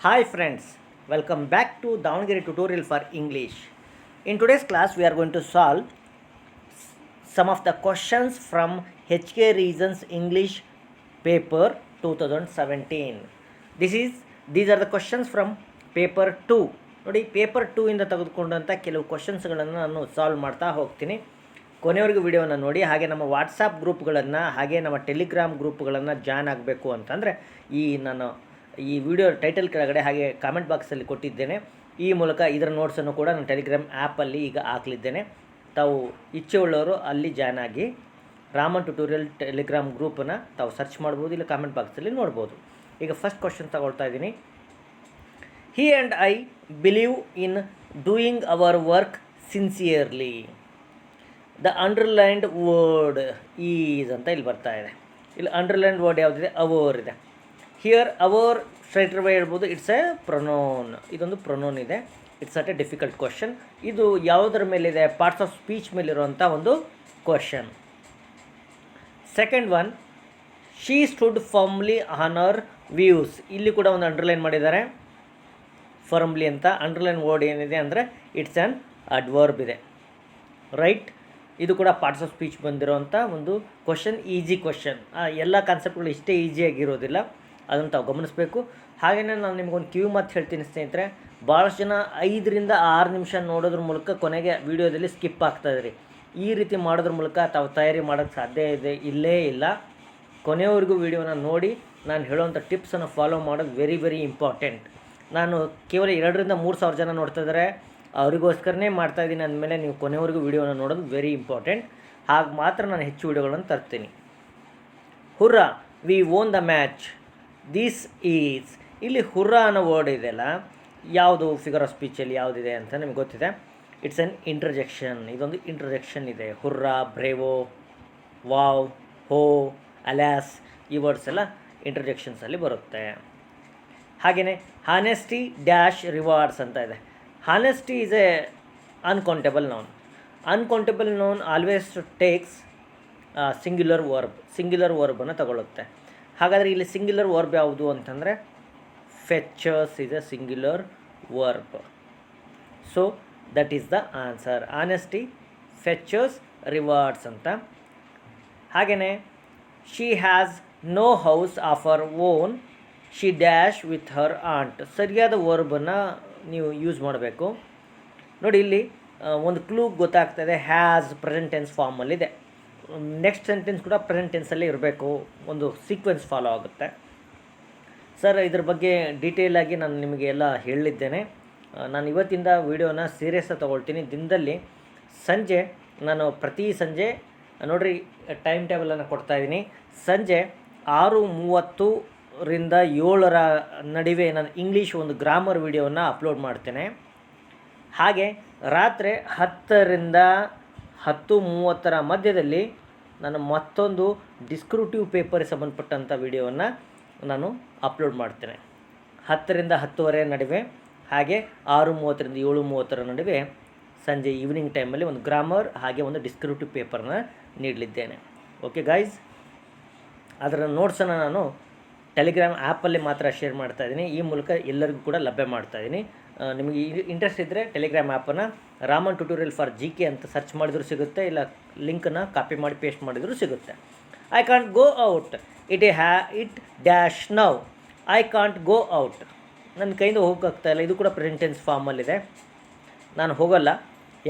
Hi friends welcome back to Davanagere tutorial for English in today's class we are going to solve some of the questions from H K reasons English paper two thousand seventeen this is these are the questions from paper two ನೋಡಿ paper ಟೂಯಿಂದ ತೆಗೆದುಕೊಂಡಂಥ ಕೆಲವು ಕ್ವಶನ್ಸ್ಗಳನ್ನು ನಾನು solve ಮಾಡ್ತಾ ಹೋಗ್ತೀನಿ. ಕೊನೆಯವರೆಗೂ ವಿಡಿಯೋನ ನೋಡಿ, ಹಾಗೆ ನಮ್ಮ ವಾಟ್ಸಪ್ ಗ್ರೂಪ್ಗಳನ್ನು ಹಾಗೆ ನಮ್ಮ ಟೆಲಿಗ್ರಾಮ್ ಗ್ರೂಪ್ಗಳನ್ನು ಜಾಯ್ನ್ ಆಗಬೇಕು ಅಂತಂದರೆ ಈ ನಾನು ಈ ವಿಡಿಯೋ ಟೈಟಲ್ ಕೆಳಗಡೆ ಹಾಗೆ ಕಾಮೆಂಟ್ ಬಾಕ್ಸಲ್ಲಿ ಕೊಟ್ಟಿದ್ದೇನೆ. ಈ ಮೂಲಕ ಇದರ ನೋಟ್ಸನ್ನು ಕೂಡ ನಾನು ಟೆಲಿಗ್ರಾಮ್ ಆ್ಯಪಲ್ಲಿ ಈಗ ಹಾಕಲಿದ್ದೇನೆ. ತಾವು ಇಚ್ಛೆ ಉಳ್ಳವರು ಅಲ್ಲಿ ಜಾಯ್ನ್ ಆಗಿ ರಾಮನ್ ಟ್ಯುಟೋರಿಯಲ್ ಟೆಲಿಗ್ರಾಮ್ ಗ್ರೂಪನ್ನು ತಾವು ಸರ್ಚ್ ಮಾಡ್ಬೋದು, ಇಲ್ಲ ಕಾಮೆಂಟ್ ಬಾಕ್ಸಲ್ಲಿ ನೋಡ್ಬೋದು. ಈಗ ಫಸ್ಟ್ ಕ್ವಶನ್ ತಗೊಳ್ತಾ ಇದ್ದೀನಿ. He and I believe in doing our work sincerely the underlined word is ಅಂತ ಇಲ್ಲಿ ಬರ್ತಾ ಇದೆ. ಇಲ್ಲಿ ಅಂಡರ್ಲೈನ್ಡ್ ವರ್ಡ್ ಯಾವುದಿದೆ? ಅವರ್ ಇದೆ. ಹಿಯರ್ ಅವರ್ ಸ್ಟ್ರೈಟರ್ ಬೈ ಹೇಳ್ಬೋದು ಇಟ್ಸ್ ಎ ಪ್ರೊನೋನ್ ಇದೊಂದು ಪ್ರೊನೋನ್ ಇದೆ. It's at a difficult question ಇದು ಯಾವುದರ ಮೇಲಿದೆ? ಪಾರ್ಟ್ಸ್ ಆಫ್ ಸ್ಪೀಚ್ ಮೇಲಿರುವಂಥ ಒಂದು question second one she stood firmly on our views ಇಲ್ಲಿ ಕೂಡ ಒಂದು ಅಂಡರ್ಲೈನ್ ಮಾಡಿದ್ದಾರೆ. ಫರ್ಮ್ಲಿ ಅಂತ. ಅಂಡರ್ಲೈನ್ ವರ್ಡ್ ಏನಿದೆ ಅಂದರೆ ಇಟ್ಸ್ ಆ್ಯನ್ ಅಡ್ವರ್ಬ್ ಇದೆ. ರೈಟ್ ಇದು ಕೂಡ ಪಾರ್ಟ್ಸ್ ಆಫ್ ಸ್ಪೀಚ್ ಬಂದಿರೋವಂಥ ಒಂದು ಕ್ವಶನ್ ಈಸಿ ಕ್ವಶನ್ ಎಲ್ಲ ಕಾನ್ಸೆಪ್ಟ್ಗಳು ಇಷ್ಟೇ ಈಸಿಯಾಗಿರೋದಿಲ್ಲ ಅದನ್ನು ತಾವು ಗಮನಿಸಬೇಕು. ಹಾಗೆಯೇ ನಾನು ನಿಮಗೊಂದು ಕಿವಿ ಮಾತು ಹೇಳ್ತೀನಿ ಸ್ನೇಹಿತರೆ ಭಾಳಷ್ಟು ಜನ ಐದರಿಂದ ಆರು ನಿಮಿಷ ನೋಡೋದ್ರ ಮೂಲಕ ಕೊನೆಗೆ ವೀಡಿಯೋದಲ್ಲಿ ಸ್ಕಿಪ್ ಆಗ್ತಾಯಿದ್ರಿ ಈ ರೀತಿ ಮಾಡೋದ್ರ ಮೂಲಕ ತಾವು ತಯಾರಿ ಮಾಡೋಕ್ಕೆ ಸಾಧ್ಯ ಇದೆ, ಇಲ್ಲೇ ಇಲ್ಲ. ಕೊನೆಯವರೆಗೂ ವೀಡಿಯೋನ ನೋಡಿ, ನಾನು ಹೇಳೋವಂಥ ಟಿಪ್ಸನ್ನು ಫಾಲೋ ಮಾಡೋದು ವೆರಿ ವೆರಿ ಇಂಪಾರ್ಟೆಂಟ್ ನಾನು ಕೇವಲ ಎರಡರಿಂದ ಮೂರು ಸಾವಿರ ಜನ ನೋಡ್ತಾ ಇದ್ದಾರೆ. ಅವರಿಗೋಸ್ಕರನೇ ಮಾಡ್ತಾ ಇದ್ದೀನಿ ಅಂದಮೇಲೆ ನೀವು ಕೊನೆಯವರೆಗೂ ವೀಡಿಯೋನ ನೋಡೋದು ವೆರಿ ಇಂಪಾರ್ಟೆಂಟ್ ಹಾಗೆ ಮಾತ್ರ ನಾನು ಹೆಚ್ಚು ವೀಡಿಯೋಗಳನ್ನು ತರ್ತೀನಿ. Hurrah we won the match this is ಇಲ್ಲಿ ಹುರ್ರಾ ಅನ್ನೋ ವರ್ಡ್ ಇದೆಯಲ್ಲ ಯಾವುದು ಫಿಗರ್ ಆಫ್ ಸ್ಪೀಚಲ್ಲಿ ಯಾವುದಿದೆ ಅಂತ ನಿಮ್ಗೆ ಗೊತ್ತಿದೆ? ಇಟ್ಸ್ ಅನ್ ಇಂಟ್ರಜೆಕ್ಷನ್ ಇದೊಂದು ಇಂಟ್ರಜೆಕ್ಷನ್ ಇದೆ. ಹುರ್ರಾ, ಬ್ರೇವೋ, ವಾವ್, ಹೋ ಅಲ್ಯಾಸ್ ಈ ವರ್ಡ್ಸ್ ಎಲ್ಲ ಇಂಟ್ರಜೆಕ್ಷನ್ಸಲ್ಲಿ ಬರುತ್ತೆ. ಹಾಗೆಯೇ ಹಾನೆಸ್ಟಿ ಡ್ಯಾಶ್ ರಿವಾರ್ಡ್ಸ್ ಅಂತ ಇದೆ. Honesty is a uncountable noun uncountable noun always takes singular verb singular ವರ್ಬನ್ನು ತಗೊಳ್ಳುತ್ತೆ ಹಾಗಾದರೆ ಇಲ್ಲಿ ಸಿಂಗ್ಯುಲರ್ ವರ್ಬ್ ಯಾವುದು ಅಂತಂದರೆ fetches is a singular verb so that is the answer honesty fetches rewards ಅಂತ. ಹಾಗೆಯೇ she has no house of our own she dash with her aunt ಸರಿಯಾದ ವರ್ಬನ್ನು ನೀವು ಯೂಸ್ ಮಾಡಬೇಕು. ನೋಡಿ ಇಲ್ಲಿ ಒಂದು ಕ್ಲೂ ಗೊತ್ತಾಗ್ತದೆ ಹ್ಯಾಸ್ ಪ್ರೆಸೆಂಟ್ ಟೆನ್ಸ್ ಫಾರ್ಮಲ್ಲಿದೆ ನೆಕ್ಸ್ಟ್ ಸೆಂಟೆನ್ಸ್ ಕೂಡ ಪ್ರೆಸೆಂಟ್ ಟೆನ್ಸಲ್ಲೇ ಇರಬೇಕು. ಒಂದು ಸೀಕ್ವೆನ್ಸ್ ಫಾಲೋ ಆಗುತ್ತೆ. ಸರ್ ಇದ್ರ ಬಗ್ಗೆ ಡೀಟೇಲಾಗಿ ನಾನು ನಿಮಗೆ ಎಲ್ಲ ಹೇಳಿದ್ದೇನೆ. ನಾನು ಇವತ್ತಿಂದ ವೀಡಿಯೋನ ಸೀರಿಯಸ್ಸಾಗಿ ತೊಗೊಳ್ತೀನಿ. ದಿನದಲ್ಲಿ ಸಂಜೆ ನಾನು ಪ್ರತಿ ಸಂಜೆ, ನೋಡಿರಿ ಟೈಮ್ ಟೇಬಲನ್ನು ಕೊಡ್ತಾಯಿದ್ದೀನಿ ಸಂಜೆ ಆರು ಮೂವತ್ತರಿಂದ ಏಳರ ನಡುವೆ ನಾನು ಇಂಗ್ಲೀಷ್ ಒಂದು ಗ್ರಾಮರ್ ವೀಡಿಯೋವನ್ನು ಅಪ್ಲೋಡ್ ಮಾಡ್ತೇನೆ. ಹಾಗೆ ರಾತ್ರಿ ಹತ್ತರಿಂದ ಹತ್ತು ಮೂವತ್ತರ ಮಧ್ಯದಲ್ಲಿ ನಾನು ಮತ್ತೊಂದು ಡಿಸ್ಕ್ರಿಪ್ಟಿವ್ ಪೇಪರ್ಗೆ ಸಂಬಂಧಪಟ್ಟಂಥ ವಿಡಿಯೋವನ್ನು ನಾನು ಅಪ್ಲೋಡ್ ಮಾಡ್ತೇನೆ. ಹತ್ತರಿಂದ ಹತ್ತುವರೆ ನಡುವೆ ಹಾಗೆ ಆರು ಮೂವತ್ತರಿಂದ ಏಳು ಮೂವತ್ತರ ನಡುವೆ ಸಂಜೆ ಈವ್ನಿಂಗ್ ಟೈಮಲ್ಲಿ ಒಂದು ಗ್ರಾಮರ್ ಹಾಗೆ ಒಂದು ಡಿಸ್ಕ್ರಿಪ್ಟಿವ್ ಪೇಪರ್ನ ನೀಡಲಿದ್ದೇನೆ. ಓಕೆ ಗಾಯ್ಸ್ ಅದರ ನೋಟ್ಸನ್ನು ನಾನು ಟೆಲಿಗ್ರಾಮ್ ಆ್ಯಪಲ್ಲಿ ಮಾತ್ರ ಶೇರ್ ಮಾಡ್ತಾಯಿದ್ದೀನಿ ಈ ಮೂಲಕ ಎಲ್ಲರಿಗೂ ಕೂಡ ಲಭ್ಯ ಮಾಡ್ತಾ ಇದ್ದೀನಿ. ಆ, ನಿಮಗೆ ಇಂಟ್ರೆಸ್ಟ್ ಇದ್ದರೆ ಟೆಲಿಗ್ರಾಮ್ ಆ್ಯಪನ್ನು Raman tutorial for G K ಅಂತ ಸರ್ಚ್ ಮಾಡಿದರೂ ಸಿಗುತ್ತೆ, ಇಲ್ಲ ಲಿಂಕನ್ನು ಕಾಪಿ ಮಾಡಿ ಪೇಸ್ಟ್ ಮಾಡಿದರೂ ಸಿಗುತ್ತೆ. I can't go out it a ha it dash now I can't go out ನನ್ನ ಕೈಯಿಂದ ಹೋಗೋಕ್ಕಾಗ್ತಾ ಇಲ್ಲ. ಇದು ಕೂಡ ಪ್ರೆಸೆಂಟೆನ್ಸ್ ಫಾರ್ಮಲ್ಲಿದೆ ನಾನು ಹೋಗಲ್ಲ.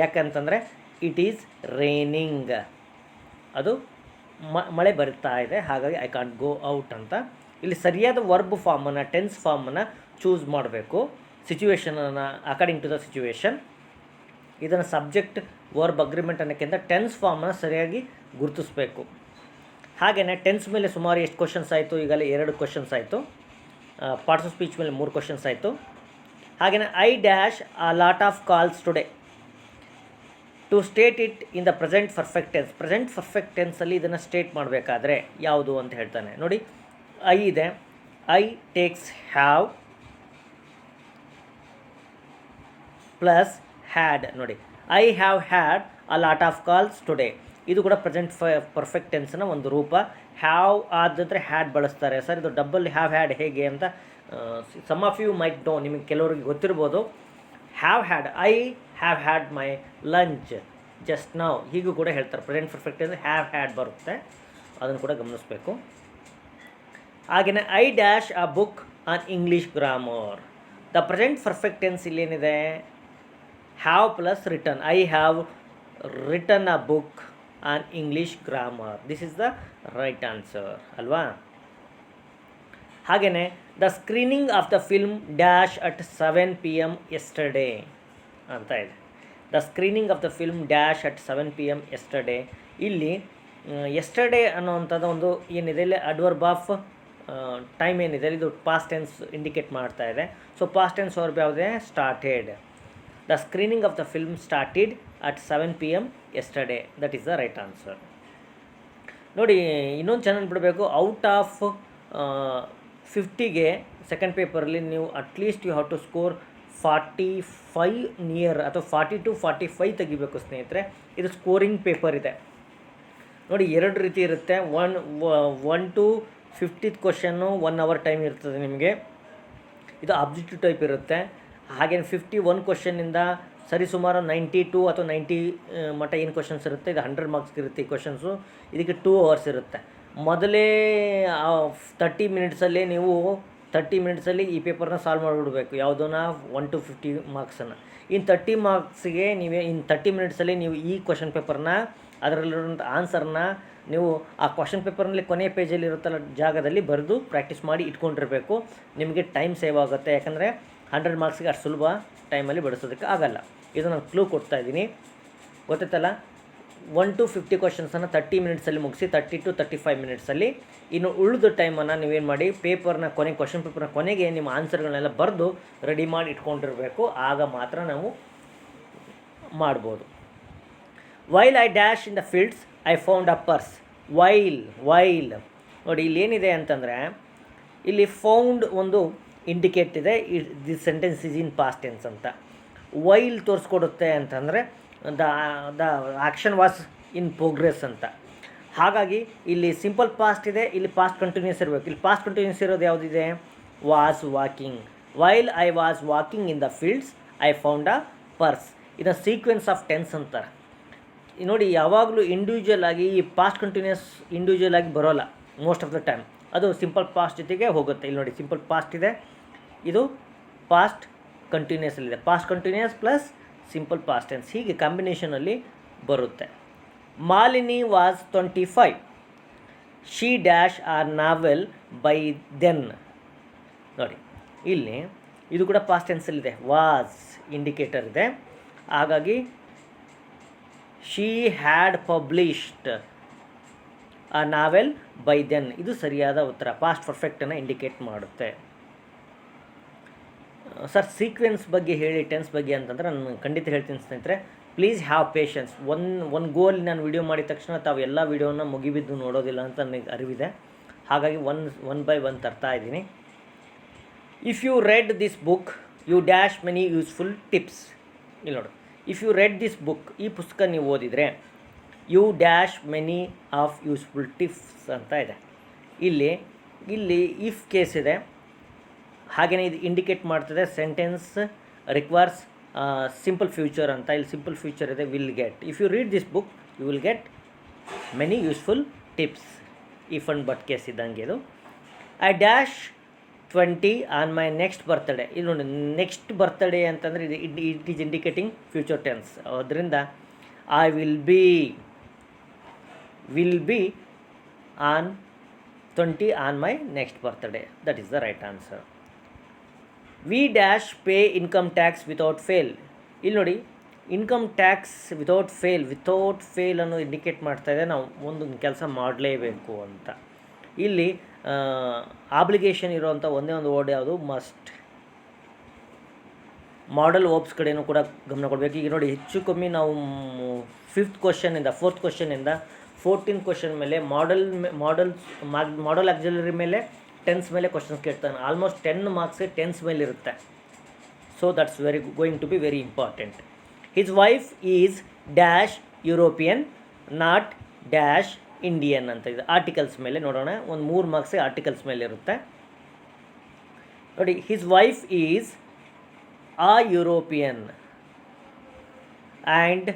ಯಾಕಂತಂದರೆ ಇಟ್ ಈಸ್ ರೈನಿಂಗ್ ಅದು ಮಳೆ ಬರ್ತಾ ಇದೆ. ಹಾಗಾಗಿ ಐ ಕಾಂಟ್ ಗೋ ಔಟ್ ಅಂತ. ಇಲ್ಲಿ ಸರಿಯಾದ ವರ್ಬ್ ಫಾರ್ಮನ್ನು ಟೆನ್ಸ್ ಫಾರ್ಮನ್ನು ಚೂಸ್ ಮಾಡಬೇಕು. ಸಿಚುವೇಶನನ್ನು ಅಕಾರ್ಡಿಂಗ್ ಟು ದ ಸಿಚುವೇಶನ್ ಇದನ್ನು ಸಬ್ಜೆಕ್ಟ್ ವರ್ಬ್ ಅಗ್ರಿಮೆಂಟ್ ಅನ್ನೋಕ್ಕಿಂತ ಟೆನ್ಸ್ ಫಾರ್ಮನ್ನು ಸರಿಯಾಗಿ ಗುರುತಿಸ್ಬೇಕು. ಹಾಗೆಯೇ ಟೆನ್ಸ್ ಮೇಲೆ ಸುಮಾರು ಎಷ್ಟು ಕ್ವಶನ್ಸ್ ಆಯಿತು? ಈಗಲೇ ಎರಡು ಕ್ವಶನ್ಸ್ ಆಯಿತು. ಪಾರ್ಟ್ಸ್ ಆಫ್ ಸ್ಪೀಚ್ ಮೇಲೆ ಮೂರು ಕ್ವಶನ್ಸ್ ಆಯಿತು. ಹಾಗೆಯೇ I dash a lot of calls today to state it in the present perfect tense present perfect ಟೆನ್ಸಲ್ಲಿ ಇದನ್ನು ಸ್ಟೇಟ್ ಮಾಡಬೇಕಾದ್ರೆ ಯಾವುದು ಅಂತ ಹೇಳ್ತಾನೆ. ನೋಡಿ ಐ ಇದೆ. I takes have plus had ನೋಡಿ. I have had a lot of calls today ಇದು ಕೂಡ ಪ್ರೆಸೆಂಟ್ ಪರ್ಫೆಕ್ಟ್ ಟೆನ್ಸ್ನ ಒಂದು ರೂಪ. ಹ್ಯಾವ್ ಆದಂದರೆ ಹ್ಯಾಡ್ ಬಳಸ್ತಾರೆ. ಸರ್, ಇದು ಡಬಲ್ ಹ್ಯಾವ್ ಹ್ಯಾಡ್ ಹೇಗೆ ಅಂತ some of you might know ನಿಮಗೆ ಕೆಲವರಿಗೆ ಗೊತ್ತಿರ್ಬೋದು. Have had I have had my lunch just ನಾವು ಹೀಗೂ ಕೂಡ ಹೇಳ್ತಾರೆ. ಪ್ರೆಸೆಂಟ್ ಪರ್ಫೆಕ್ಟ್ ಅಂದರೆ ಹ್ಯಾವ್ ಹ್ಯಾಡ್ ಬರುತ್ತೆ. ಅದನ್ನು ಕೂಡ ಗಮನಿಸಬೇಕು. ಹಾಗೆಯೇ I dash a book on English grammar the present perfect tense ಇಲ್ಲೇನಿದೆ? Have plus return I have return a book on English grammar this is the right answer ಅಲ್ವಾ ಹಾಗೆಯೇ the screening of the film dash at seven P M yesterday ಅಂತ ಇದೆ the screening of the film dash at seven P M yesterday ಇಲ್ಲಿ yesterday ಅನ್ನೋವಂಥದ್ದು ಒಂದು ಏನಿದೆ ಇಲ್ಲಿ adverb of time ಏನಿದೆ ಇದು ಪಾಸ್ಟ್ ಟೆನ್ಸ್ ಇಂಡಿಕೇಟ್ ಮಾಡ್ತಾ ಇದೆ ಸೊ ಪಾಸ್ಟ್ ಟೆನ್ಸ್ ಅವ್ರ ಯಾವುದೇ started the screening of the film started at seven P M yesterday that is the right answer ನೋಡಿ, ಇನ್ನೊಂದು ಚೆನ್ನಾಗಿ ಬಿಡಬೇಕು. ಔಟ್ ಆಫ್ ಫಿಫ್ಟಿಗೆ ಸೆಕೆಂಡ್ ಪೇಪರಲ್ಲಿ ನೀವು at least you have to score forty five near ಅಥವಾ forty to forty five ತೆಗಿಬೇಕು ಸ್ನೇಹಿತರೆ. ಇದು ಸ್ಕೋರಿಂಗ್ ಪೇಪರ್ ಇದೆ. ನೋಡಿ, ಎರಡು ರೀತಿ ಇರುತ್ತೆ. One one to fiftieth question one hour time ಇರ್ತದೆ ನಿಮಗೆ. ಇದು ಅಬ್ಜೆಕ್ಟಿವ್ ಟೈಪ್ ಇರುತ್ತೆ. ಹಾಗೇನು ಫಿಫ್ಟಿ ಒನ್ ಕ್ವಶನ್ನಿಂದ ಸರಿಸುಮಾರು ನೈಂಟಿ ಟು ಅಥವಾ ನೈಂಟಿ ಮಟ್ಟ ಏನು ಕ್ವಶನ್ಸ್ ಇರುತ್ತೆ? ಇದು ಹಂಡ್ರೆಡ್ ಮಾರ್ಕ್ಸ್ ಇರುತ್ತೆ ಈ ಕ್ವಶನ್ಸು ಇದಕ್ಕೆ ಟೂ ಅವರ್ಸ್ ಇರುತ್ತೆ. ಮೊದಲೇ ತರ್ಟಿ ಮಿನಿಟ್ಸಲ್ಲೇ ನೀವು ತರ್ಟಿ ಮಿನಿಟ್ಸಲ್ಲಿ ಈ ಪೇಪರ್ನ ಸಾಲ್ವ್ ಮಾಡಿಬಿಡ್ಬೇಕು. ಯಾವುದನ್ನ? ಒನ್ ಟು ಫಿಫ್ಟಿ ಮಾರ್ಕ್ಸನ್ನು ಇನ್ನು ತರ್ಟಿ ಮಾರ್ಕ್ಸ್ಗೆ ನೀವೇ ಇನ್ನು ತರ್ಟಿ ಮಿನಿಟ್ಸಲ್ಲಿ ನೀವು ಈ ಕ್ವಶನ್ ಪೇಪರ್ನ ಅದರಲ್ಲಿರುವಂಥ ಆನ್ಸರ್ನ ನೀವು ಆ ಕ್ವಶನ್ ಪೇಪರ್ನಲ್ಲಿ ಕೊನೆಯ ಪೇಜಲ್ಲಿ ಇರುತ್ತಲ್ಲ ಜಾಗದಲ್ಲಿ ಬರೆದು ಪ್ರಾಕ್ಟೀಸ್ ಮಾಡಿ ಇಟ್ಕೊಂಡಿರಬೇಕು. ನಿಮಗೆ ಟೈಮ್ ಸೇವ್ ಆಗುತ್ತೆ. ಯಾಕಂದರೆ ಹಂಡ್ರೆಡ್ ಮಾರ್ಕ್ಸಿಗೆ ಅಷ್ಟು ಸುಲಭ ಟೈಮಲ್ಲಿ ಬಿಡಿಸೋದಕ್ಕೆ ಆಗಲ್ಲ. ಇದು ನಾನು ಕ್ಲೂ ಕೊಡ್ತಾ ಇದ್ದೀನಿ. ಗೊತ್ತಾಯ್ತಲ್ಲ? ಒನ್ ಟು ಫಿಫ್ಟಿ ಕ್ವಶನ್ಸನ್ನು ತರ್ಟಿ ಮಿನಿಟ್ಸಲ್ಲಿ ಮುಗಿಸಿ ತರ್ಟಿ ಟು ತರ್ಟಿ ಫೈವ್ ಮಿನಿಟ್ಸಲ್ಲಿ ಇನ್ನು ಉಳಿದ ಟೈಮನ್ನು ನೀವೇನು ಮಾಡಿ ಪೇಪರ್ನ ಕೊನೆ ಕ್ವಶನ್ ಪೇಪರ್ನ ಕೊನೆಗೆ ನಿಮ್ಮ ಆನ್ಸರ್ಗಳನ್ನೆಲ್ಲ ಬರೆದು ರೆಡಿ ಮಾಡಿ ಇಟ್ಕೊಂಡಿರಬೇಕು. ಆಗ ಮಾತ್ರ ನಾವು ಮಾಡ್ಬೋದು. While I dash in the fields I found a purse while while ನೋಡಿ, ಇಲ್ಲಿ ಏನಿದೆ ಅಂತಂದರೆ, ಇಲ್ಲಿ ಫೌಂಡ್ ಒಂದು ಇಂಡಿಕೇಟ್ ಇದೆ this sentence is in past tense ಅಂತ. ವೈಲ್ ತೋರಿಸ್ಕೊಡುತ್ತೆ ಅಂತಂದರೆ the the action was in progress ಅಂತ. ಹಾಗಾಗಿ, ಇಲ್ಲಿ ಸಿಂಪಲ್ ಪಾಸ್ಟ್ ಇದೆ, ಇಲ್ಲಿ ಪಾಸ್ಟ್ ಕಂಟಿನ್ಯೂಸ್ ಇರಬೇಕು. ಇಲ್ಲಿ ಪಾಸ್ಟ್ ಕಂಟಿನ್ಯೂಸ್ ಇರೋದು ಯಾವುದಿದೆ? Was walking while I was walking in the fields I found a purse ಇದನ್ನು ಸೀಕ್ವೆನ್ಸ್ ಆಫ್ ಟೆನ್ಸ್ ಅಂತಾರೆ ನೋಡಿ, ಯಾವಾಗಲೂ ಇಂಡಿವಿಜುವಲ್ ಆಗಿ, ಈ ಪಾಸ್ಟ್ ಕಂಟಿನ್ಯೂಸ್ ಇಂಡಿವಿಜುವಲ್ ಆಗಿ ಬರೋಲ್ಲ ಮೋಸ್ಟ್ ಆಫ್ ದ ಟೈಮ್ ಅದು ಸಿಂಪಲ್ ಪಾಸ್ಟ್ ಜೊತೆಗೆ ಹೋಗುತ್ತೆ. ಇಲ್ಲಿ ನೋಡಿ ಸಿಂಪಲ್ ಪಾಸ್ಟ್ ಇದೆ. ಇದು past ಕಂಟಿನ್ಯೂಸಲ್ಲಿದೆ past continuous plus simple past tense ಹೀಗೆ ಕಾಂಬಿನೇಷನಲ್ಲಿ ಬರುತ್ತೆ. Malini was twenty five she dash are novel by then ನೋಡಿ, ಇಲ್ಲಿ ಇದು ಕೂಡ ಪಾಸ್ಟ್ ಟೆನ್ಸಲ್ಲಿದೆ ವಾಸ್ ಇಂಡಿಕೇಟರ್ ಇದೆ. ಹಾಗಾಗಿ ಶಿ ಹ್ಯಾಡ್ ಪಬ್ಲಿಷ್ಡ್ ಆ ನಾವೆಲ್ ಬೈ ದೆನ್ ಇದು ಸರಿಯಾದ ಉತ್ತರ. ಪಾಸ್ಟ್ ಪರ್ಫೆಕ್ಟನ್ನು ಇಂಡಿಕೇಟ್ ಮಾಡುತ್ತೆ. ಸರ್ ಸೀಕ್ವೆನ್ಸ್ ಬಗ್ಗೆ ಹೇಳಿ ಟೆನ್ಸ್ ಬಗ್ಗೆ ಅಂತಂದ್ರೆ ನಾನು ಖಂಡಿತ ಹೇಳ್ತೀನಿ ಸ್ನೇಹಿತರೆ. Please have patience one one goal ನಾನು ವಿಡಿಯೋ ಮಾಡಿದ ತಕ್ಷಣ ತಾವು ಎಲ್ಲ ವೀಡಿಯೋನ ಮುಗಿಬಿದ್ದು ನೋಡೋದಿಲ್ಲ ಅಂತ ನನಗೆ ಅರಿವಿದೆ. ಹಾಗಾಗಿ ಒನ್ ಒನ್ ಬೈ ಒನ್ ತರ್ತಾ ಇದ್ದೀನಿ. If you read this book you dash many useful tips ಇಲ್ಲಿ ನೋಡು. If you read this book ಈ ಪುಸ್ತಕ ನೀವು ಓದಿದರೆ you dash many of useful tips ಅಂತ ಇದೆ. ಇಲ್ಲಿ ಇಲ್ಲಿ ಇಫ್ ಕೇಸ್ ಇದೆ. ಹಾಗೆಯೇ ಇದು ಇಂಡಿಕೇಟ್ ಮಾಡ್ತದೆ ಸೆಂಟೆನ್ಸ್ ರಿಕ್ವೈರ್ಸ್ ಸಿಂಪಲ್ ಫ್ಯೂಚರ್ ಅಂತ. ಇಲ್ಲಿ ಸಿಂಪಲ್ ಫ್ಯೂಚರ್ ಇದೆ will get if you read this book you will get many useful tips if and but case ಇದ್ದಂಗೆ ಇದು. I dash twenty on my next birthday ಇದು ನೋಡಿ next birthday ಅಂತಂದರೆ ಇದು it is indicating future tense ಅದರಿಂದ I will be will be on twenty on my next birthday that is the right answer we dash pay income tax without fail ಇಲ್ಲಿ ನೋಡಿ income tax without fail without fail ಅನ್ನೋ indicate ಮಾಡ್ತಾ ಇದೆ. ನಾವು ಒಂದು ಕೆಲಸ ಮಾಡಲೇಬೇಕು ಅಂತ. ಇಲ್ಲಿ ಆಬ್ಲಿಗೇಷನ್ ಇರುವಂಥ ಒಂದೇ ಒಂದು ವರ್ಡ್ ಯಾವುದು? ಮಸ್ಟ್ ಮಾಡಲ್ ಓಪ್ಸ್ ಕಡೆಯೂ ಕೂಡ ಗಮನ ಕೊಡಬೇಕು. ಈಗ ನೋಡಿ, ಹೆಚ್ಚು ಕಮ್ಮಿ ನಾವು ಫಿಫ್ತ್ ಕ್ವಶನಿಂದ ಫೋರ್ತ್ ಕ್ವಶನಿಂದ ಫೋರ್ಟೀನ್ ಕ್ವಶನ್ ಮೇಲೆ ಮಾಡಲ್ ಮಾಡಲ್ ಮಾಡಲ್ ಆಕ್ಸಿಲರಿ ಮೇಲೆ ಟೆನ್ಸ್ ಮೇಲೆ ಕ್ವಶನ್ಸ್ ಕೇಳ್ತಾನೆ. ಆಲ್ಮೋಸ್ಟ್ ಟೆನ್ ಮಾರ್ಕ್ಸ್ ಟೆನ್ಸ್ ಮೇಲೆ ಇರುತ್ತೆ. So that's very going to be very important his wife is dash European not dash Indian ಅಂತ ಇದೆ. ಆರ್ಟಿಕಲ್ಸ್ ಮೇಲೆ ನೋಡೋಣ. ಒಂದು ಮೂರು ಮಾರ್ಕ್ಸ್ ಆರ್ಟಿಕಲ್ಸ್ ಮೇಲೆ ಇರುತ್ತೆ. ನೋಡಿ his wife is a European and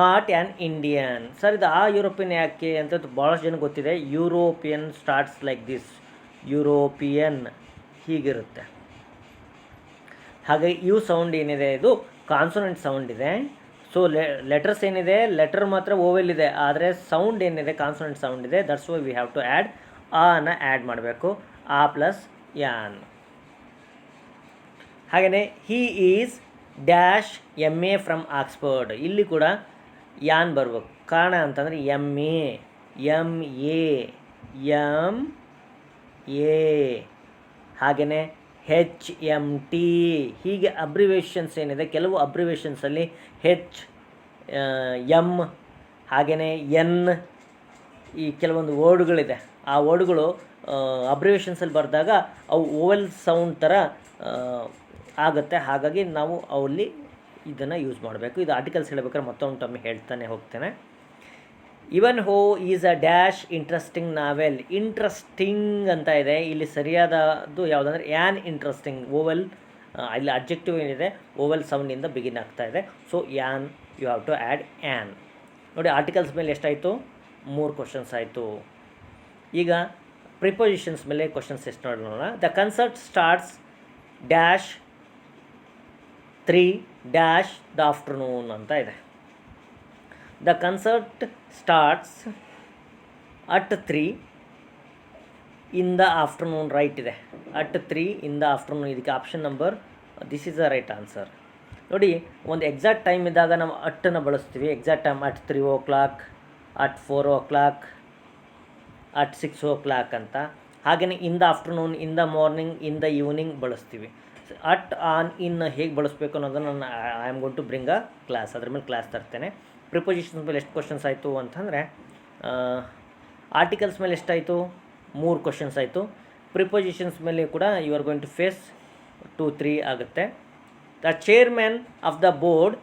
not an Indian sir ಇದು ಆ ಯುರೋಪಿಯನ್ ಯಾಕೆ ಅಂತ ಭಾಳಷ್ಟು ಜನ ಗೊತ್ತಿದೆ. European starts like this European ಹೀಗಿರುತ್ತೆ. ಹಾಗೆ ಯು ಸೌಂಡ್ ಏನಿದೆ? ಇದು ಕಾನ್ಸೋನೆಂಟ್ ಸೌಂಡ್ ಇದೆ. ಸೊ ಲೆಟರ್ಸ್ ಏನಿದೆ? ಲೆಟರ್ ಮಾತ್ರ ಓವೆಲ್ ಇದೆ. ಆದರೆ ಸೌಂಡ್ ಏನಿದೆ? ಕಾನ್ಸೋನೆಂಟ್ ಸೌಂಡ್ ಇದೆ. That's why we have to add ಅನ್ನ ಆ್ಯಡ್ ಮಾಡಬೇಕು. ಆ ಪ್ಲಸ್ ಯಾನ್ ಹಾಗೆಯೇ he is dash M A from Oxford ಇಲ್ಲಿ ಕೂಡ ಯಾನ್ ಬರ್ಬೇಕು. ಕಾರಣ ಅಂತಂದರೆ M A M A M A. ಹಾಗೆಯೇ ಹೆಚ್ ಎಂ ಟಿ. ಹೀಗೆ ಅಬ್ರಿವೇಷನ್ಸ್ ಏನಿದೆ, ಕೆಲವು ಅಬ್ರಿವೇಷನ್ಸಲ್ಲಿ ಹೆಚ್ ಎಂ ಹಾಗೆಯೇ ಎನ್ ಈ ಕೆಲವೊಂದು ವರ್ಡ್ಗಳಿದೆ. ಆ ವರ್ಡ್ಗಳು ಅಬ್ರಿವೇಷನ್ಸಲ್ಲಿ ಬರೆದಾಗ ಅವು ಓವೆಲ್ ಸೌಂಡ್ ಥರ ಆಗುತ್ತೆ. ಹಾಗಾಗಿ ನಾವು ಅಲ್ಲಿ ಇದನ್ನು ಯೂಸ್ ಮಾಡಬೇಕು. ಇದು ಆರ್ಟಿಕಲ್ಸ್ ಹೇಳ್ಬೇಕಾದ್ರೆ ಮತ್ತೊಂದು ಟೊಮ್ಮೆ ಹೇಳ್ತಾನೆ ಹೋಗ್ತೇನೆ. Ivanhoe is a dash interesting novel interesting ಅಂತ ಇದೆ. ಇಲ್ಲಿ ಸರಿಯಾದದ್ದು ಯಾವುದಂದ್ರೆ ಆ್ಯನ್ ಇಂಟ್ರೆಸ್ಟಿಂಗ್ ಓವೆಲ್ ಇಲ್ಲಿ ಅಬ್ಜೆಕ್ಟಿವ್ ಏನಿದೆ ಓವೆಲ್ ಸೌಂಡಿಂದ ಬಿಗಿನ್ ಆಗ್ತಾ ಇದೆ. So an you have to add an ನೋಡಿ ಆರ್ಟಿಕಲ್ಸ್ ಮೇಲೆ ಎಷ್ಟಾಯಿತು? ಮೂರು ಕ್ವಶನ್ಸ್ ಆಯಿತು. ಈಗ ಪ್ರಿಪೊಸಿಷನ್ಸ್ ಮೇಲೆ ಕ್ವಶನ್ಸ್ ಎಷ್ಟು ನೋಡೋಣ. The concert starts dash three dash the afternoon ಅಂತ ಇದೆ. The concert starts at three in the afternoon right ಇದೆ. At three in the afternoon ಇದಕ್ಕೆ option number this is the right answer ನೋಡಿ, ಒಂದು ಎಕ್ಸಾಕ್ಟ್ ಟೈಮ್ ಇದ್ದಾಗ ನಾವು ಅಟ್ಟನ್ನು ಬಳಸ್ತೀವಿ. Exact time at three o'clock at four o'clock at six o'clock ಅಂತ. ಹಾಗೆಯೇ in the afternoon in the morning in the evening ಬಳಸ್ತೀವಿ. ಅಟ್ ಆನ್ ಇನ್ ಹೇಗೆ ಬಳಸಬೇಕು ಅನ್ನೋದನ್ನು ನಾನು I am gonna to bring a class ಅದ್ರ ಮೇಲೆ ಕ್ಲಾಸ್ ತರ್ತೇನೆ. ಪ್ರಿಪೊಸಿಷನ್ಸ್ ಮೇಲೆ ಎಷ್ಟು ಕ್ವಶನ್ಸ್ ಆಯಿತು ಅಂತಂದರೆ ಆರ್ಟಿಕಲ್ಸ್ ಮೇಲೆ ಎಷ್ಟಾಯಿತು? ಮೂರು ಕ್ವಶನ್ಸ್ ಆಯಿತು. ಪ್ರಿಪೊಸಿಷನ್ಸ್ ಮೇಲೆ ಕೂಡ you are going to face two three ಆಗುತ್ತೆ. The chairman of the board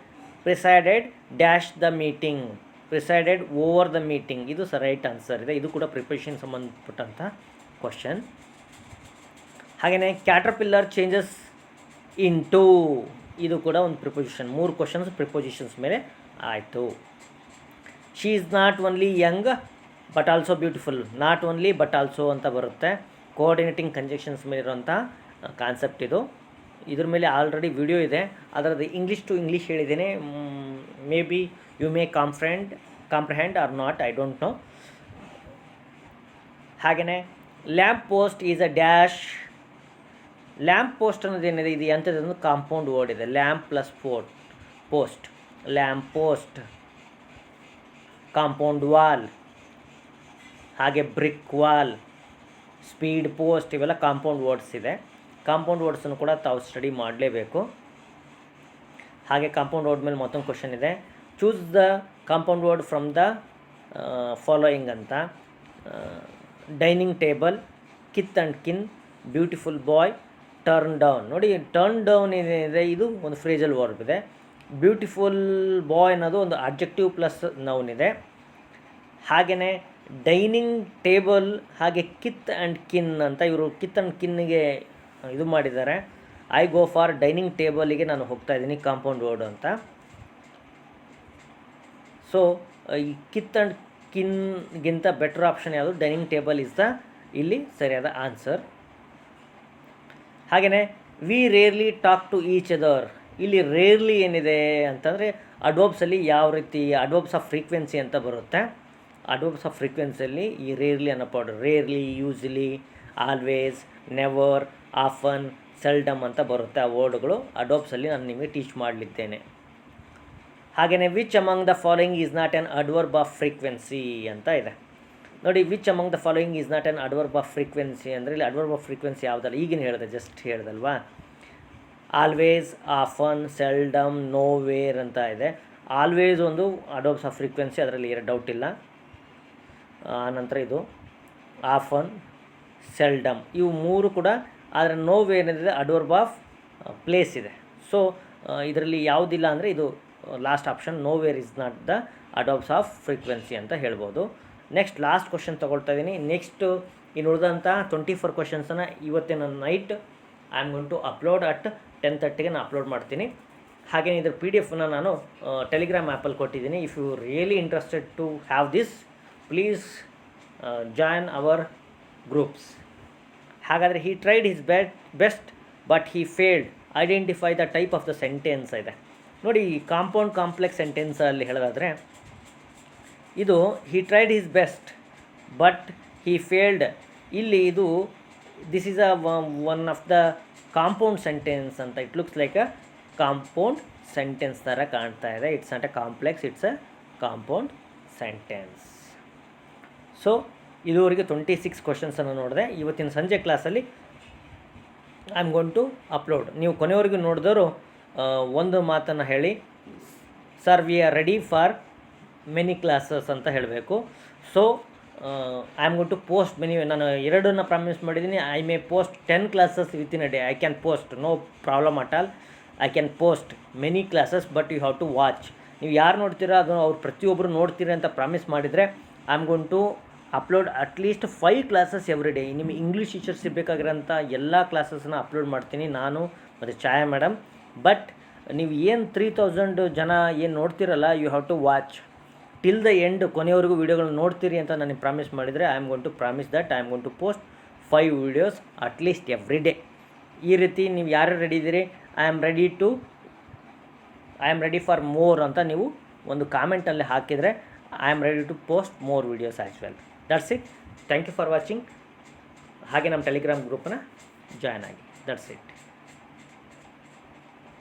presided dash the meeting presided over the meeting ಇದು ಸರ್ ರೈಟ್ ಆನ್ಸರ್ ಇದೆ. ಇದು ಕೂಡ ಪ್ರಿಪೊಸಿಷನ್ ಸಂಬಂಧಪಟ್ಟಂಥ ಕ್ವಶನ್ ಹಾಗೆಯೇ ಕ್ಯಾಟ್ರಪಿಲ್ಲರ್ ಚೇಂಜಸ್ ಇನ್ ಟು ಇದು ಕೂಡ ಒಂದು ಪ್ರಿಪೊಸಿಷನ್ ಮೂರು ಕ್ವಶನ್ಸ್ ಪ್ರಿಪೊಸಿಷನ್ಸ್ ಮೇಲೆ ಆಯಿತು. She is not only young but also beautiful not only but also ಅಂತ ಬರುತ್ತೆ. ಕೋಆರ್ಡಿನೇಟಿಂಗ್ ಕಂಜೆಕ್ಷನ್ಸ್ ಮೇಲೆ ಇರುವಂಥ ಕಾನ್ಸೆಪ್ಟ್ ಇದು. ಇದ್ರ ಮೇಲೆ ಆಲ್ರೆಡಿ ವಿಡಿಯೋ ಇದೆ. ಅದರದ್ದು ಇಂಗ್ಲೀಷ್ ಟು ಇಂಗ್ಲೀಷ್ ಹೇಳಿದ್ದೀನಿ. Maybe you may comprehend comprehend or not I don't know ಹಾಗೆಯೇ lamp post is a dash lamp post ಅನ್ನೋದೇನಿದೆ ಇದು ಎಂಥದ್ದು? ಕಾಂಪೌಂಡ್ ವರ್ಡ್ ಇದೆ. Lamp plus fort post lamp post compound wall, ಹಾಗೆ brick wall, speed post ಇವೆಲ್ಲ compound words ಇದೆ. Compound ವರ್ಡ್ಸನ್ನು ಕೂಡ ತಾವು ಸ್ಟಡಿ ಮಾಡಲೇಬೇಕು. ಹಾಗೆ ಕಾಂಪೌಂಡ್ ವರ್ಡ್ ಮೇಲೆ ಮತ್ತೊಂದು ಕ್ವಶನ್ ಇದೆ. Choose the compound word from the following ಅಂತ. Dining table, kith and kin, beautiful boy, turn down. ನೋಡಿ, ಟರ್ನ್ ಡೌನ್ ಏನಿದೆ, ಇದು ಒಂದು ಫ್ರೇಜಲ್ ವರ್ಬ್ ಇದೆ. ಬ್ಯೂಟಿಫುಲ್ ಬಾಯ್ ಅನ್ನೋದು ಒಂದು ಅಬ್ಜೆಕ್ಟಿವ್ ಪ್ಲಸ್ ನೌನ್ ಇದೆ ಹಾಗೆಯೇ ಡೈನಿಂಗ್ ಟೇಬಲ್ ಹಾಗೆ ಕಿತ್ ಆ್ಯಂಡ್ ಕಿನ್ ಅಂತ ಇವರು ಕಿತ್ ಆ್ಯಂಡ್ ಕಿನ್ನಿಗೆ ಇದು ಮಾಡಿದ್ದಾರೆ. ಐ ಗೋ ಫಾರ್ ಡೈನಿಂಗ್ ಟೇಬಲಿಗೆ ನಾನು ಹೋಗ್ತಾ ಇದ್ದೀನಿ, ಕಾಂಪೌಂಡ್ ವರ್ಡ್ ಅಂತ. ಸೊ, ಈ ಕಿತ್ ಆ್ಯಂಡ್ ಕಿನ್ಗಿಂತ ಬೆಟರ್ ಆಪ್ಷನ್ ಯಾವುದು? ಡೈನಿಂಗ್ ಟೇಬಲ್ ಇಸ್ ದ ಇಲ್ಲಿ ಸರಿಯಾದ ಆನ್ಸರ್. ಹಾಗೆಯೇ we rarely talk to each other. ಇಲ್ಲಿ ರೇರ್ಲಿ ಏನಿದೆ ಅಂತಂದರೆ ಅಡೋಬ್ಸಲ್ಲಿ ಯಾವ ರೀತಿ ಅಡೋಬ್ಸ್ ಆಫ್ ಫ್ರೀಕ್ವೆನ್ಸಿ ಅಂತ ಬರುತ್ತೆ. ಅಡೋಬ್ಸ್ ಆಫ್ ಫ್ರೀಕ್ವೆನ್ಸಿಯಲ್ಲಿ ಈ ರೇರ್ಲಿ ಅನ್ನೋ powder rarely usually always never often seldom ಅಂತ ಬರುತ್ತೆ ಆ ವರ್ಡ್ಗಳು ಅಡೋಬ್ಸಲ್ಲಿ ನಾನು ನಿಮಗೆ ಟೀಚ್ ಮಾಡಲಿದ್ದೇನೆ. ಹಾಗೆಯೇ which among the following is not an adverb of frequency ಅಂತ ಇದೆ. ನೋಡಿ which among the following is not an adverb of frequency ಅಂದರೆ ಇಲ್ಲಿ ಅಡ್ವರ್ಬ್ ಆಫ್ ಫ್ರೀಕ್ವೆನ್ಸಿ ಯಾವುದಲ್ಲ? ಈಗಿನ ಹೇಳಿದೆ ಜಸ್ಟ್ ಹೇಳ್ದಲ್ವಾ always often seldom nowhere ಅಂತ ಇದೆ. ಆಲ್ವೇಸ್ ಒಂದು ಅಡೋಪ್ಸ್ ಆಫ್ ಫ್ರೀಕ್ವೆನ್ಸಿ ಅದರಲ್ಲಿ ಎರಡು ಡೌಟ್ ಇಲ್ಲ. ಆನಂತರ ಇದು ಆಫನ್ ಸೆಲ್ಡಮ್ ಇವು ಮೂರು ಕೂಡ, ಆದರೆ ನೋವು ಏನಿದೆ ಅಡೋರ್ಬ್ ಆಫ್ ಪ್ಲೇಸ್ ಇದೆ. ಸೊ ಇದರಲ್ಲಿ ಯಾವುದಿಲ್ಲ ಅಂದರೆ ಇದು last option nowhere is not the adverbs of frequency ಅಂತ ಹೇಳ್ಬೋದು. ನೆಕ್ಸ್ಟ್ ಲಾಸ್ಟ್ ಕ್ವಶನ್ ತೊಗೊಳ್ತಾ ಇದ್ದೀನಿ ನೆಕ್ಸ್ಟು ಇನ್ನು ಉಳಿದಂಥ ಟ್ವೆಂಟಿ ಫೋರ್ ಕ್ವಶನ್ಸನ್ನು ಇವತ್ತಿನ night I am going to upload at ten ತರ್ಟಿಗೆ ನಾನು ಅಪ್ಲೋಡ್ ಮಾಡ್ತೀನಿ. ಹಾಗೆಯೇ ಇದ್ರ ಪಿ ಡಿ ಎಫ್ನ ನಾನು ಟೆಲಿಗ್ರಾಮ್ ಆ್ಯಪಲ್ಲಿ ಕೊಟ್ಟಿದ್ದೀನಿ. If you really interested to have this please join our groups ಹಾಗಾದರೆ he tried his bet best but he failed identify the type of the sentence ಇದೆ. ನೋಡಿ, ಈ ಕಾಂಪೌಂಡ್ ಕಾಂಪ್ಲೆಕ್ಸ್ ಸೆಂಟೆನ್ಸಲ್ಲಿ ಹೇಳೋದಾದರೆ, ಇದು he tried his best but he failed ಇಲ್ಲಿ ಇದು this is a one of the compound sentence ಅಂತ it looks like a compound sentence ಥರ ಕಾಣ್ತಾ ಇದೆ. It's not a complex it's a compound sentence. So ಇದುವರೆಗೆ ಟ್ವೆಂಟಿ ಸಿಕ್ಸ್ ಕ್ವಶನ್ಸನ್ನು ನೋಡಿದೆ. ಇವತ್ತಿನ ಸಂಜೆ ಕ್ಲಾಸಲ್ಲಿ I am going to upload ನೀವು ಕೊನೆವರೆಗೂ ನೋಡಿದವರು ಒಂದು ಮಾತನ್ನು ಹೇಳಿ. Sir we are ready for many classes ಅಂತ ಹೇಳಬೇಕು. So I am going to post many ನಾನು ಎರಡನ್ನ ಪ್ರಾಮಿಸ್ ಮಾಡಿದ್ದೀನಿ I may post ten classes within a day I can post no problem at all I can post many classes but you have to watch ನೀವು ಯಾರು ನೋಡ್ತೀರಾ, ಅದನ್ನು ಅವ್ರು ಪ್ರತಿಯೊಬ್ಬರು ನೋಡ್ತೀರಿ ಅಂತ ಪ್ರಾಮಿಸ್ ಮಾಡಿದರೆ I am going to upload at least five classes every day ನಿಮಗೆ ಇಂಗ್ಲೀಷ್ ಟೀಚರ್ಸ್ ಇರಬೇಕಾಗಿರೋಂಥ ಎಲ್ಲ ಕ್ಲಾಸಸ್ನ ಅಪ್ಲೋಡ್ ಮಾಡ್ತೀನಿ ನಾನು ಮತ್ತು ಛಾಯಾ ಮೇಡಮ್ ಬಟ್ ನೀವು ಏನು ತ್ರೀ ತೌಸಂಡ್ ಜನ ಏನು ನೋಡ್ತಿರಲ್ಲ you have to watch till the end ಕೊನೆಯವರೆಗೂ ವೀಡಿಯೋಗಳನ್ನ ನೋಡ್ತೀರಿ ಅಂತ ನನಗೆ ಪ್ರಾಮಿಸ್ ಮಾಡಿದರೆ I am gonna promise that I am gonna post five videos at least every day ಈ ರೀತಿ ನೀವು ಯಾರು ರೆಡಿ ಇದ್ದೀರಿ I am ready to I am ready for more ಅಂತ ನೀವು ಒಂದು ಕಾಮೆಂಟಲ್ಲಿ ಹಾಕಿದರೆ I am ready to post more videos as well that's it thank you for watching ಹಾಗೆ ನಮ್ಮ ಟೆಲಿಗ್ರಾಮ್ ಗ್ರೂಪನ್ನ ಜಾಯ್ನ್ ಆಗಿ. That's it